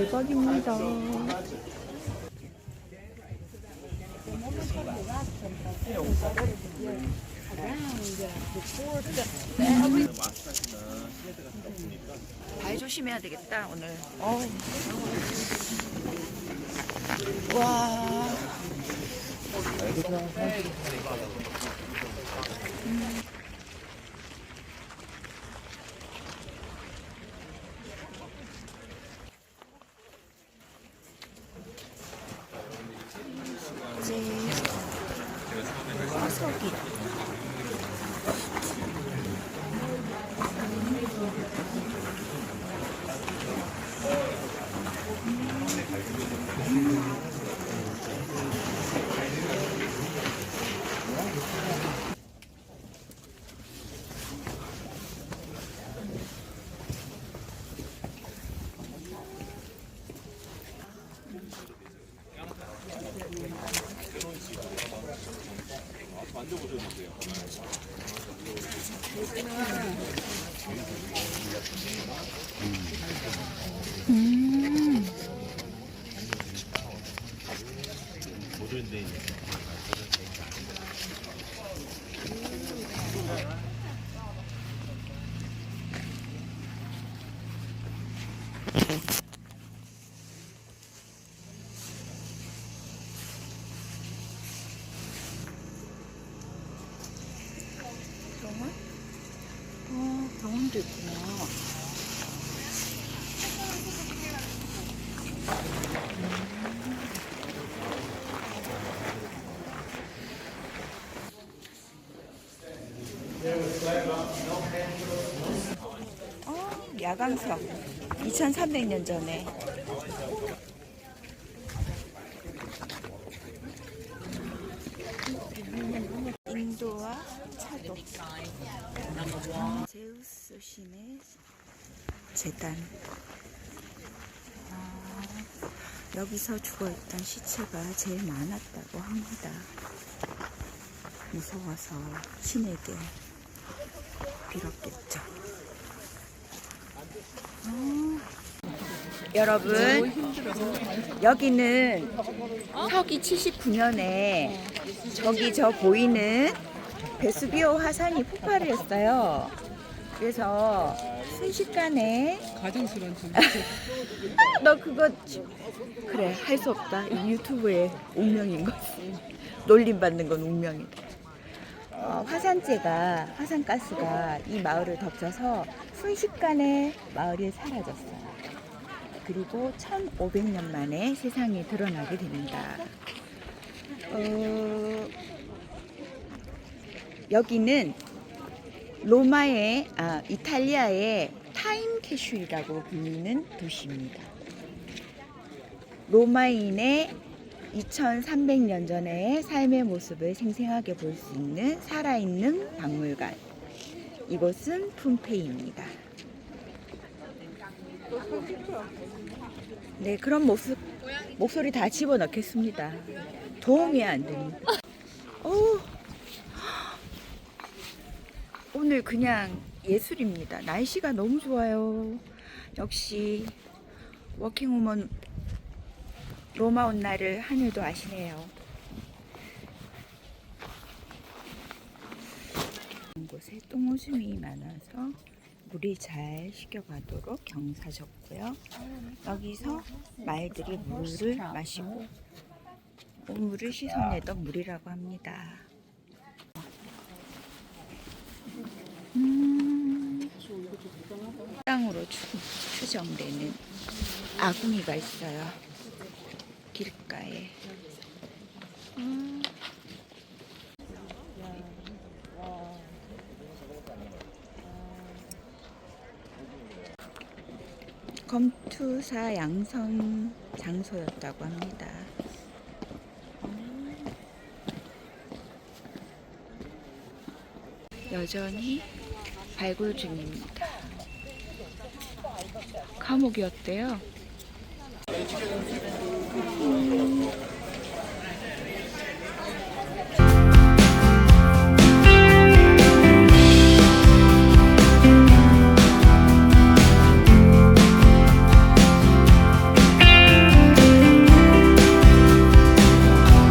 대박입니다. 발 조심해야 되겠다 오늘. 어. 와. 화석 이 음. 병원? 어, 병원도 있구나. 어, 야광석. 2300년 전에. 인도와 차도. 제우스 신의 재단. 아, 여기서 죽어있던 시체가 제일 많았다고 합니다. 무서워서 신에게 빌었겠죠. 어. 여러분, 여기는 서기 79년에 저기 저 보이는 베수비오 화산이 폭발을 했어요. 그래서 순식간에 가정스러운 좀너 그거 지- 그래 할 수 없다. 이 유튜브의 운명인 거지 놀림 받는 건 운명이다. 어, 화산재가 화산가스가 이 마을을 덮쳐서 순식간에 마을이 사라졌어요. 그리고 1500년 만에 세상에 드러나게 됩니다. 어, 여기는 로마의 아 이탈리아의 타임 캐슐이라고 불리는 도시입니다. 로마인의 2300년 전의 삶의 모습을 생생하게 볼 수 있는 살아있는 박물관. 이곳은 폼페이입니다. 네, 그런 모습, 목소리 다 집어넣겠습니다. 도움이 안 됩니다. 오, 오늘 그냥 예술입니다. 날씨가 너무 좋아요. 역시 워킹우먼 로마 온 날을 하늘도 아시네요. 곳에 똥오줌이 많아서 물이 잘 식혀가도록 경사졌고요. 여기서 말들이 물을 마시고 온물을 씻어내던 물이라고 합니다. 땅으로 추, 추정되는 아궁이가 있어요. 길가에. 음. 검투사 양성 장소였다고 합니다. 여전히 발굴 중입니다. 감옥이었대요. 음,